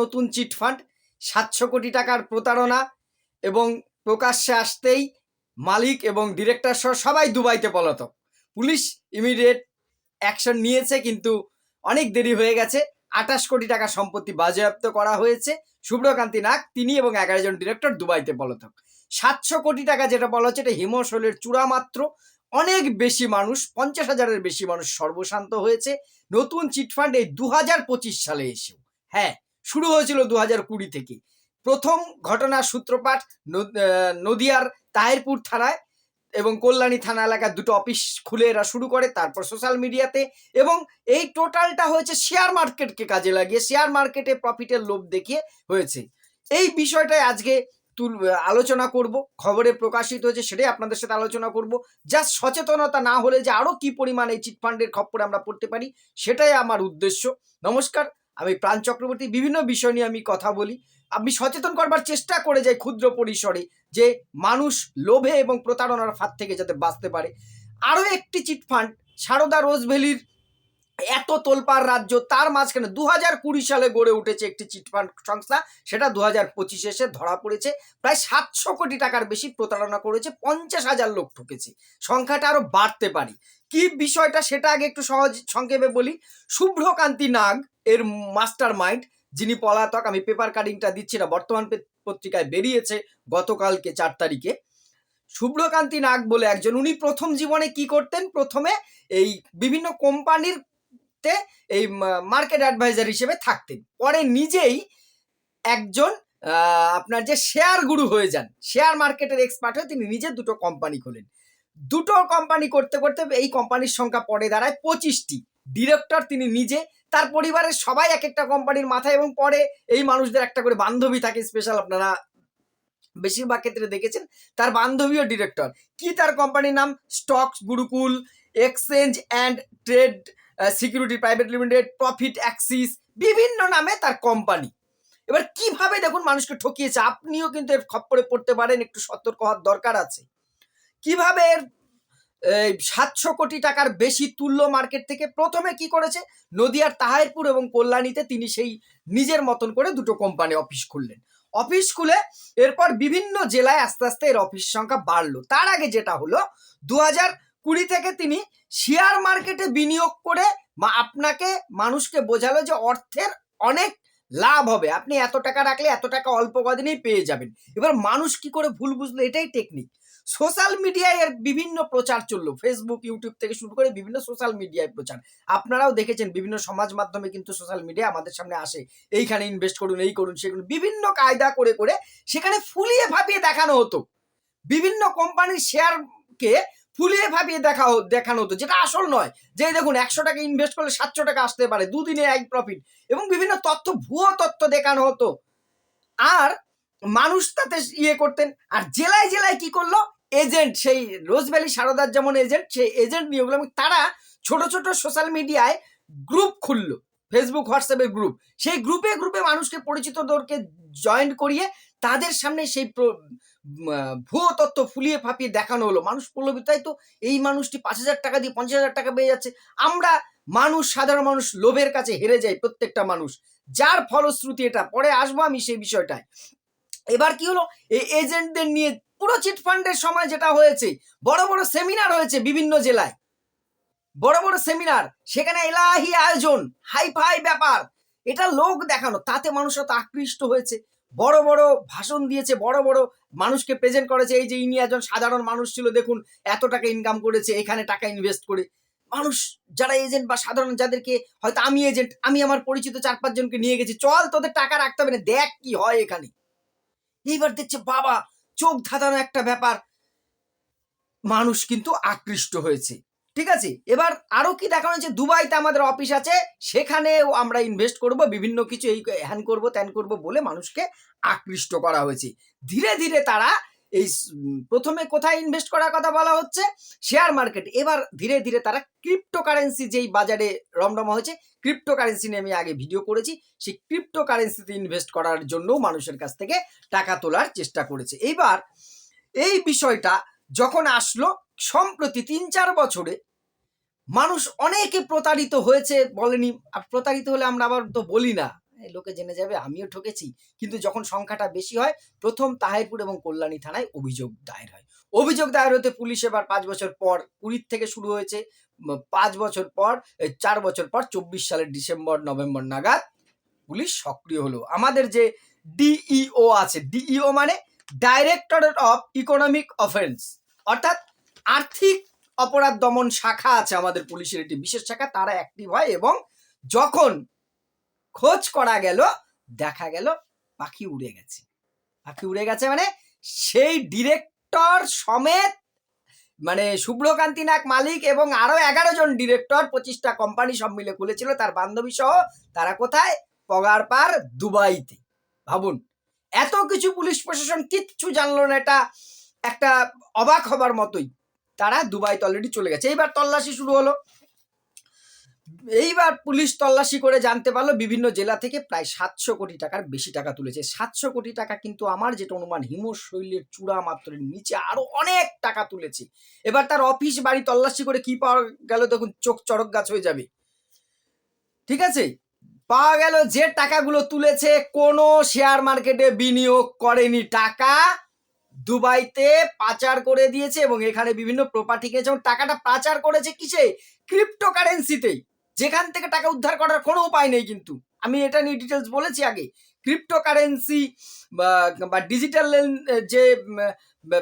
নতুন chit fund, সাতশো কোটি টাকার প্রতারণা এবং প্রকাশ্যে আসতেই মালিক এবং ডিরেক্টর সহ সবাই দুবাইতে পলাতক। পুলিশ ইমিডিয়েট অ্যাকশন নিয়েছে কিন্তু অনেক দেরি হয়ে গেছে। আঠাশ কোটি টাকা সম্পত্তি বাজেয়াপ্ত করা হয়েছে। শুভ্রকান্তি নাগ, তিনি এবং এগারো জন ডিরেক্টর দুবাইতে পলাতক। সাতশো কোটি টাকা যেটা বলা হচ্ছে, এটা হিমশৈলের চূড়া মাত্র। অনেক বেশি মানুষ, পঞ্চাশ হাজারের বেশি মানুষ সর্বশান্ত হয়েছে। নতুন চিটফান্ড এই দু হাজার পঁচিশ সালে এসেও। হ্যাঁ শুরু হয়েছিল দু হাজার কুড়ি থেকে। প্রথম ঘটনার সূত্রপাত নদিয়ার তাহেরপুর থানায় এবং কল্যাণী থানা এলাকার দুটো অফিস খুলে এরা শুরু করে, তারপর সোশ্যাল মিডিয়াতে এবং এই টোটালটা হয়েছে শেয়ার মার্কেটকে কাজে লাগিয়ে, শেয়ার মার্কেটে প্রফিটের লোভ দেখিয়ে হয়েছে। এই বিষয়টাই আজকে তুল, আলোচনা করব, খবরে প্রকাশিত হয়েছে সেটাই আপনাদের সাথে আলোচনা করব। জাস্ট সচেতনতা না হলে যে আরও কি পরিমাণ চিটফান্ডের খপ্পরে আমরা পড়তে পারি, সেটাই আমার উদ্দেশ্য। নমস্কার আমি প্রাণ চক্রবর্তী, বিভিন্ন বিষয় নিয়ে আমি কথা বলি। আমি সচেতন করবার চেষ্টা করে যাই ক্ষুদ্র পরিসরে যে মানুষ লোভে এবং প্রতারণার ফাঁদ থেকে যাতে বাঁচতে পারে। আরও একটি চিটফান্ড সারদা রোজভ্যালির এত তোলপাড় রাজ্য, তার মাঝখানে দু হাজার কুড়ি সালে গড়ে উঠেছে একটি চিটফান্ড সংস্থা। সেটা দু হাজার পঁচিশে এসে ধরা পড়েছে। প্রায় সাতশো কোটি টাকার বেশি প্রতারণা করেছে, পঞ্চাশ হাজার লোক ঠকেছে। সংখ্যাটা আরও বাড়তে পারি। কি বিষয়টা সেটা আগে একটু সহজ সংক্ষেপে বলি। শুভ্রকান্তি নাগ এর মাস্টার মাইন্ড যিনি পলাতক, আমি পেপার কাটিংটা দিচ্ছি না, বর্তমান পত্রিকায় বেরিয়েছে গতকালকে চার তারিখে। শুভ্রকান্তি নাগ বলে একজন, উনি প্রথম জীবনে কি করতেন? প্রথমে এই বিভিন্ন কোম্পানির তে এই মার্কেট অ্যাডভাইজার হিসেবে থাকতেন। পরে নিজেই একজন আপনার যে শেয়ার গুরু হয়ে যান শেয়ার মার্কেটের এক্সপার্ট হয়ে তিনি নিজে দুটো কোম্পানি খোলেন। দুটো কোম্পানি করতে করতে এই কোম্পানির সংখ্যা পরে দাঁড়ায় পঁচিশটি। ডিরেক্টর তিনি নিজে, তার পরিবারের সবাই এক একটা কোম্পানির মাথায় এবং পরে এই মানুষদের একটা করে বান্ধবী থাকে স্পেশাল আপনারা বেশিরভাগ ক্ষেত্রে দেখেছেন, তার বান্ধবীও ডিরেক্টর কি তার কোম্পানির নাম? Stocks Gurukul exchange and trade security private limited profit axis বিভিন্ন নামে তার কোম্পানি এবার কীভাবে দেখুন মানুষকে ঠকিয়েছে? আপনিও কিন্তু এর খপ্পরে পড়তে পারেন, একটু সতর্ক হওয়ার দরকার আছে। কীভাবে এর সাতশো কোটি টাকার বেশি তুল্য মার্কেট থেকে প্রথমে কি করেছে? নদিয়ার তাহারপুর এবং কল্যাণীতে তিনি সেই নিজের মতন করে দুটো কোম্পানি অফিস খুললেন। অফিস খুলে এরপর বিভিন্ন জেলায় আস্তে আস্তে এর অফিস সংখ্যা বাড়লো। তার আগে যেটা হলো দু হাজার কুড়ি থেকে তিনি শেয়ার মার্কেটে বিনিয়োগ করে আপনাকে, মানুষকে বোঝালো যে অর্থের অনেক লাভ হবে। আপনি এত টাকা রাখলে এত টাকা অল্প কদিনেই পেয়ে যাবেন। এবার মানুষ কি করে ভুল বুঝলো? এটাই টেকনিক সোশ্যাল মিডিয়ায় এর বিভিন্ন প্রচার চলল। ফেসবুক ইউটিউব থেকে শুরু করে বিভিন্ন সোশ্যাল মিডিয়ায় প্রচার। আপনারাও দেখেছেন বিভিন্ন সমাজ মাধ্যমে কিন্তু সোশ্যাল মিডিয়া আমাদের সামনে আসে। এইখানে ইনভেস্ট করুন, এই করুন, সে করুন, বিভিন্ন কায়দা করে করে সেখানে ফুলিয়ে ভাবিয়ে দেখানো হতো। বিভিন্ন কোম্পানির শেয়ারকে ফুলিয়ে ভাবিয়ে দেখা দেখানো হতো, যেটা আসল নয়। যে দেখুন, একশো টাকা ইনভেস্ট করলে সাতশো টাকা আসতে পারে, দুদিনে এক প্রফিট এবং বিভিন্ন তথ্য, ভুয়ো তথ্য দেখানো হতো। আর মানুষ তাতে ইয়ে করতেন। আর জেলায় জেলায় কি করল? এজেন্ট, সেই রোজভ্যালি সারদার যেমন এজেন্ট, সেই এজেন্ট নিয়ে তারা ছোট ছোট সোশ্যাল মিডিয়ায় গ্রুপ খুললো ফেসবুক হোয়াটসঅ্যাপের গ্রুপ সেই গ্রুপে গ্রুপে মানুষকে পরিচিতদেরকে জয়েন করিয়ে তাদের সামনে সেই ভুয়ো তথ্য ফুলিয়ে ফাঁপিয়ে দেখানো হলো। মানুষ প্রলোভিত তাই তো এই মানুষটি পাঁচ হাজার টাকা দিয়ে পঞ্চাশ হাজার টাকা পেয়ে যাচ্ছে। আমরা মানুষ, সাধারণ মানুষ, লোভের কাছে হেরে যাই প্রত্যেকটা মানুষ। যার ফলশ্রুতি এটা, পরে আসব আমি সেই বিষয়টায়। এবার কি হলো? এই এজেন্টদের নিয়ে পুরো চিট ফান্ডের সময় যেটা হয়েছে, বড় বড় সেমিনার হয়েছে বিভিন্ন জেলায়। বড় বড় সেমিনার সেখানে এলাহি আয়োজন, হাই ফাই ব্যাপার। এটা লোক দেখানো, তাতে মানুষ তো আকৃষ্ট হয়েছে। বড় বড় ভাষণ দিয়েছে, বড় বড় মানুষকে প্রেজেন্ট করেছে। এই যে ইনি একজন সাধারণ মানুষ ছিল, দেখুন, এত টাকা ইনকাম করেছে, এখানে টাকা ইনভেস্ট করে। মানুষ, যারা এজেন্ট বা সাধারণ, যাদেরকে হয়তো আমি এজেন্ট আমি আমার পরিচিত চার পাঁচজনকে নিয়ে গেছি, চল তোদের টাকা রাখতে হবে না, দেখ কি হয় এখানে। এইবার দেখছে বাবা, চোখ ধাঁধানো একটা ব্যাপার। মানুষ কিন্তু আকৃষ্ট হয়েছে, ঠিক আছে? এবার আরও কি দেখানো হয়েছে? দুবাইতে আমাদের অফিস আছে, সেখানেও আমরা ইনভেস্ট করব, বিভিন্ন কিছু এই হ্যান করব, ত্যান করব বলে মানুষকে আকৃষ্ট করা হয়েছে। ধীরে ধীরে তারা এই প্রথমে কোথায় ইনভেস্ট করার কথা বলা হচ্ছে? শেয়ার মার্কেট এবার ধীরে ধীরে তারা ক্রিপ্টোকারেন্সি যেই বাজারে রমরমা হয়েছে ক্রিপ্টোকারেন্সি নিয়ে আমি আগে ভিডিও করেছি। সেই ক্রিপ্টোকারেন্সিতে ইনভেস্ট করার জন্যও মানুষের কাছ থেকে টাকা তোলার চেষ্টা করেছে। এইবার এই বিষয়টা যখন আসলো, সম্প্রতি তিন চার বছরে মানুষ অনেকে প্রতারিত হয়েছে বলেনি। প্রতারিত হলে আমরা আবার তো বলি না। লোকে জেনে যাবে আমিও ঠকেছি। কিন্তু যখন সংখ্যাটা বেশি হয়, প্রথম তাহিরপুর এবং কল্যাণী থানায় অভিযোগ দায়ের হয়। অভিযোগ দায়ের হতে পুলিশ এবার পাঁচ বছর পর কুড়ির থেকে শুরু হয়েছে। পাঁচ বছর পর চার বছর পর চব্বিশ সালের ডিসেম্বর, নভেম্বর নাগাদ পুলিশ সক্রিয় হলো। আমাদের যে ডিইও আছে ডিইও মানে ডাইরেক্টরেট অফ ইকোনমিক অফেন্স অর্থাৎ আর্থিক অপরাধ দমন শাখা আছে আমাদের পুলিশের একটি বিশেষ শাখা, তারা অ্যাক্টিভ হয় এবং যখন খোঁজ করা গেল, দেখা গেল পাখি উড়ে গেছে। পাখি উড়ে গেছে মানে সেই ডিরেক্টর সমেত মানে শুভ্রকান্তি নাগ মালিক এবং আরও এগারো জন ডিরেক্টর পঁচিশটা কোম্পানি সব মিলে খুলেছিল, তার বান্ধবী সহ, তারা কোথায়? পগার পার দুবাইতে। ভাবুন, এত কিছু পুলিশ প্রশাসন কিচ্ছু জানলো না, এটা একটা অবাক হবার মতোই। তারা দুবাইতে অলরেডি চলে গেছে। এইবার তল্লাশি শুরু হলো। এইবার পুলিশ তল্লাশি করে জানতে পারল বিভিন্ন জেলা থেকে প্রায় সাতশো কোটি টাকার বেশি টাকা তুলেছে। সাতশো কোটি টাকা কিন্তু আমার যেটা অনুমান হিমশৈলের চূড়া মাত্রের নিচে আরও অনেক টাকা তুলেছে। এবার তার অফিস বাড়ি তল্লাশি করে কি পাওয়া গেল তখন চোখ চড়ক গাছ হয়ে যাবে। ঠিক আছে? পাওয়া গেল যে টাকাগুলো তুলেছে, কোনো শেয়ার মার্কেটে বিনিয়োগ করেনি। টাকা দুবাইতে পাচার করে দিয়েছে এবং এখানে বিভিন্ন প্রপার্টি কিনেছে এবং টাকাটা পাচার করেছে কিসে? ক্রিপ্টোকারেন্সিতেই যেখান থেকে টাকা উদ্ধার করার কোনো উপায় নেই কিন্তু। আমি এটা নিয়ে ডিটেলস বলেছি আগে। ক্রিপ্টোকারেন্সি বা ডিজিটাল যে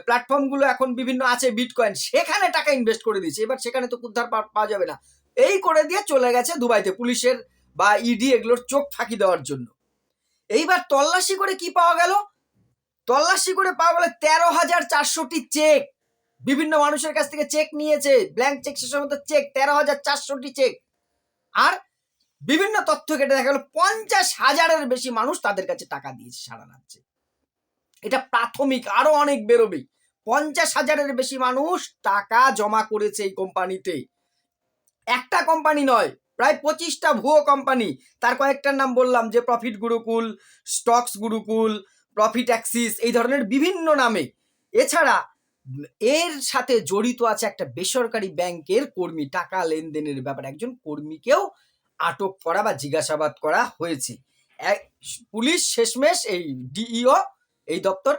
প্ল্যাটফর্মগুলো এখন বিভিন্ন আছে বিটকয়েন সেখানে টাকা ইনভেস্ট করে দিয়েছে। এবার সেখানে তো উদ্ধার পাওয়া যাবে না। এই করে দিয়ে চলে গেছে দুবাইতে পুলিশের বা ইডি এগুলোর চোখ ফাঁকি দেওয়ার জন্য। এইবার তল্লাশি করে কি পাওয়া গেল? তল্লাশি করে পাওয়া গেল তেরো হাজার চারশোটি চেক। বিভিন্ন মানুষের কাছ থেকে চেক নিয়েছে। ব্ল্যাঙ্ক চেক শেষের মতো চেক তেরো হাজার চারশোটি চেক আর বিভিন্ন তথ্য কেটে দেখা গেল, পঞ্চাশ হাজারের বেশি মানুষ তাদের কাছে টাকা দিয়েছে সারা রাজ্যে। এটা প্রাথমিক, আরও অনেক বেরোবে। পঞ্চাশ হাজারের বেশি মানুষ টাকা জমা করেছে এই কোম্পানিতে। একটা কোম্পানি নয়, প্রায় পঁচিশটা ভুয়ো কোম্পানি। তার কয়েকটার নাম বললাম, যে profit Gurukul stocks Gurukul profit axis এই ধরনের বিভিন্ন নামে। এছাড়া এর সাথে জড়িত আছে একটা বেসরকারি ব্যাংকের কর্মী, টাকা লেনদেনের ব্যাপারে। একজন কর্মীকেও আটক করা বা জিজ্ঞাসাবাদ করা হয়েছে। পুলিশ শেষমেশ এই ডিইও, এই দপ্তর,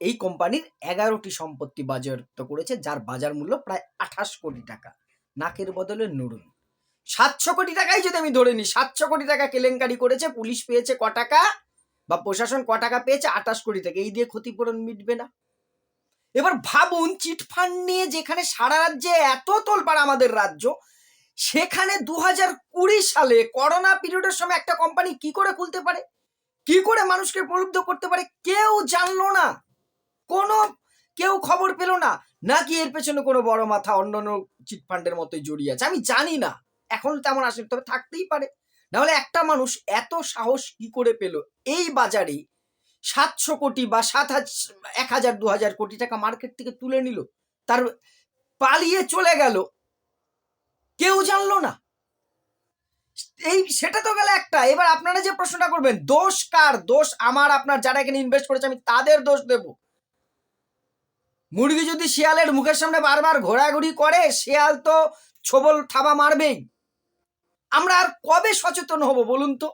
এই কোম্পানির এগারোটি সম্পত্তি বাজেয়াপ্ত করেছে, যার বাজার মূল্য প্রায় আঠাশ কোটি টাকা। নাকের বদলে নুরুন সাতশো কোটি টাকাই যদি আমি ধরে নিই, সাতশো কোটি টাকা কেলেঙ্কারি করেছে, পুলিশ পেয়েছে ক টাকা বা প্রশাসন ক টাকা পেয়েছে, আঠাশ কোটি টাকা। এই দিয়ে ক্ষতিপূরণ মিটবে না। এবার ভাবুন চিটফান্ড নিয়ে যেখানে সারা রাজ্যে এত তোলপাড় আমাদের রাজ্য, সেখানে দু হাজার কুড়ি সালে করোনা পিরিয়ডের সময় একটা কোম্পানি কি করে খুলতে পারে? কি করে মানুষকে প্রলুব্ধ করতে পারে? কেউ জানলো না। কোনো, কেউ খবর পেল না। নাকি এর পেছনে কোনো বড় মাথা অন্য অন্য চিটফান্ডের মতোই জড়িয়ে আছে? আমি জানি না। এখন তেমন আসেনি, তবে থাকতেই পারে। নাহলে একটা মানুষ এত সাহস কি করে পেল? এই বাজারে সাতশো কোটি বা সাত হাজার এক হাজার, দু হাজার কোটি টাকা মার্কেট থেকে তুলে নিল। তার পালিয়ে চলে গেল। কেউ জানলো না। এই সেটা তো গেলে একটা। এবার আপনারা যে প্রশ্নটা করবেন, দোষ কার? দোষ আমার, আপনার, যারা এখানে ইনভেস্ট করেছে, আমি তাদের দোষ দেব। মুরগি যদি শিয়ালের মুখের সামনে বারবার ঘোরাঘুরি করে, শিয়াল তো ছবল থাবা মারবেই। আমরা আর কবে সচেতন হব বলুন তো?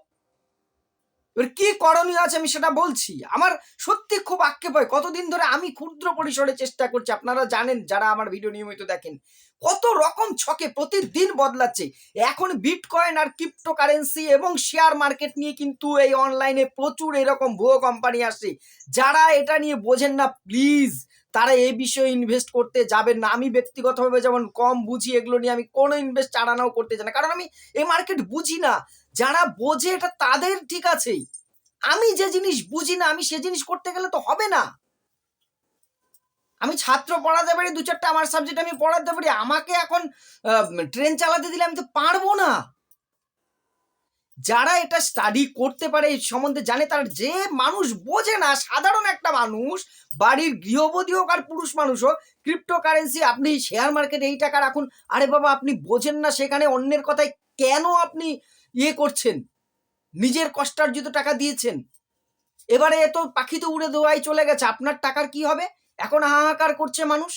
এবার কি করণীয় আছে আমি সেটা বলছি। আমার সত্যি খুব আক্ষেপ হয়। কতদিন ধরে আমি ক্ষুদ্র পরিসরে চেষ্টা করছি, আপনারা জানেন, যারা আমার ভিডিও নিয়মিত দেখেন, কত রকম ছকে প্রতিদিন বদলাচ্ছে। এখন বিটকয়েন আর ক্রিপ্টো কারেন্সি এবং শেয়ার মার্কেট নিয়ে কিন্তু এই অনলাইনে প্রচুর এরকম ভুয়ো কোম্পানি আসে। যারা এটা নিয়ে বোঝেন না প্লিজ তারা এই বিষয়ে ইনভেস্ট করতে যাবেন না। আমি ব্যক্তিগতভাবে যেমন কম বুঝি এগুলো নিয়ে, আমি কোনো ইনভেস্ট চালানাও করতে চাই না। কারণ আমি এই মার্কেট বুঝি না। যারা বোঝে এটা তাদের ঠিক আছে আমি যে জিনিস বুঝি না, আমি সে জিনিস করতে গেলে তো হবে না। আমি ছাত্র পড়াতে পারি, দু চারটা আমার সাবজেক্ট আমি পড়াতে পারি। আমাকে এখন ট্রেন চালাতে দিলে আমি তো পারব না। যারা এটা স্টাডি করতে পারে এই সম্বন্ধে জানে তার যে মানুষ বোঝে না, সাধারণ একটা মানুষ, বাড়ির গৃহবধূ হোক আর পুরুষ মানুষ হোক ক্রিপ্টো কারেন্সি আপনি শেয়ার মার্কেটে এই টাকা রাখুন, আরে বাবা আপনি বোঝেন না সেখানে অন্যের কথায় কেন আপনি ইয়ে করছেন? নিজের কষ্টার্জিত টাকা দিয়েছেন। এবারে এ তো পাখি তো উড়ে দোয়াই চলে গেছে, আপনার টাকার কি হবে? এখন হাহাকার করছে মানুষ।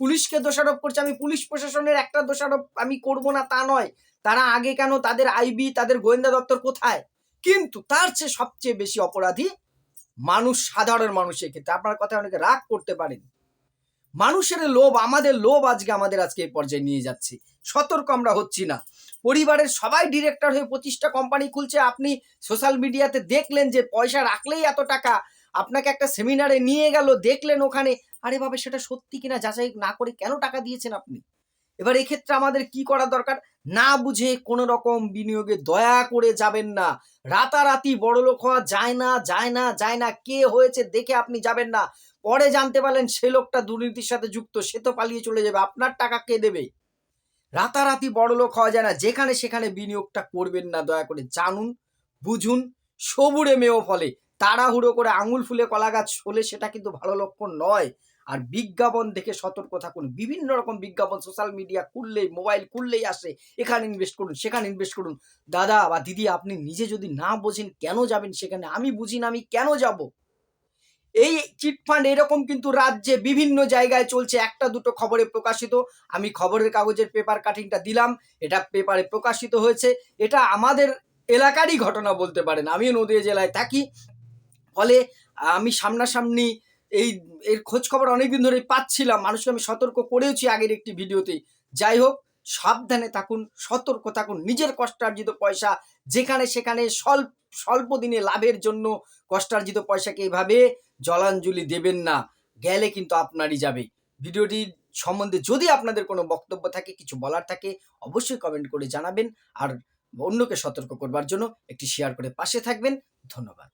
পুলিশকে দোষারোপ করছে, আমি পুলিশ প্রশাসনের একটা দোষারোপ আমি করব না তা নয়। তারা আগে কেন তাদের আইবি, তাদের গোয়েন্দা দপ্তর কোথায়? কিন্তু তার চেয়ে সবচেয়ে বেশি অপরাধী মানুষ, সাধারণ মানুষের ক্ষেত্রে আপনার কথা অনেকে রাগ করতে পারেন। মানুষের লোভ, আমাদের লোভ আজকে আমাদের আজকে এই পর্যায়ে নিয়ে যাচ্ছে। সতর্ক আমরা হচ্ছি না। পরিবারের সবাই ডিরেক্টর হয়ে পঁচিশটা কোম্পানি খুলছে। আপনি সোশ্যাল মিডিয়াতে দেখলেন যে পয়সা রাখলেই এত টাকা। আপনাকে একটা সেমিনারে নিয়ে গেল, দেখলেন ওখানে আরে বাবা, সেটা সত্যি কিনা যাচাই না করে কেন টাকা দিয়েছেন আপনি? এবার এক্ষেত্রে আমাদের কি করা দরকার? না বুঝে কোনো রকম বিনিয়োগে দয়া করে যাবেন না। রাতারাতি বড়লোক হওয়া যায় না যায় না যায় না, কে হয়েছে দেখে আপনি যাবেন না। পরে জানতে পারলেন সে লোকটা দুর্নীতির সাথে যুক্ত, সে তো পালিয়ে চলে যাবে। আপনার টাকা কে দেবে? রাতারাতি বড়লোক হওয়া যায় না, যেখানে সেখানে বিনিয়োগটা করবেন না, দয়া করে জানুন, বুঝুন, সবুরে মেয়েও ফলে। তাড়াহুড়ো করে আঙুল ফুলে কলা গাছ হলে সেটা কিন্তু ভালো লক্ষণ নয়। আর বিজ্ঞাপন দেখে সতর্ক থাকুন। বিভিন্ন রকম বিজ্ঞাপন সোশ্যাল মিডিয়া খুললেই মোবাইল খুললেই আসে। এখানে ইনভেস্ট করুন, সেখানে ইনভেস্ট করুন। দাদা বা দিদি, আপনি নিজে যদি না বোঝেন কেন যাবেন সেখানে, আমি বুঝি না আমি কেন যাব? এই চিটফান্ড এরকম কিন্তু রাজ্যে বিভিন্ন জায়গায় চলছে। একটা দুটো খবরে প্রকাশিত। আমি খবরের কাগজের পেপার কাটিংটা দিলাম। এটা পেপারে প্রকাশিত হয়েছে। এটা আমাদের এলাকারই ঘটনা বলতে পারেন। আমিও নদীয়া জেলায় থাকি। ফলে আমি সামনাসামনি এই, এর খোঁজ খবর অনেকদিন ধরেই পাচ্ছিলাম, মানুষকে আমি সতর্ক করেওছি আগের একটি ভিডিওতে। যাই হোক, সাবধানে থাকুন, সতর্ক থাকুন, নিজের কষ্টার্জিত পয়সা যেখানে সেখানে স্বল্প স্বল্প দিনে লাভের জন্য কষ্টার্জিত পয়সাকে এভাবে জলাঞ্জলি দেবেন না, গেলে কিন্তু আপনারই যাবে। ভিডিওটি সম্বন্ধে যদি আপনাদের কোনো বক্তব্য থাকে, কিছু বলার থাকে, অবশ্যই কমেন্ট করে জানাবেন, আর অন্যকে সতর্ক করবার জন্য একটি শেয়ার করে পাশে থাকবেন। ধন্যবাদ।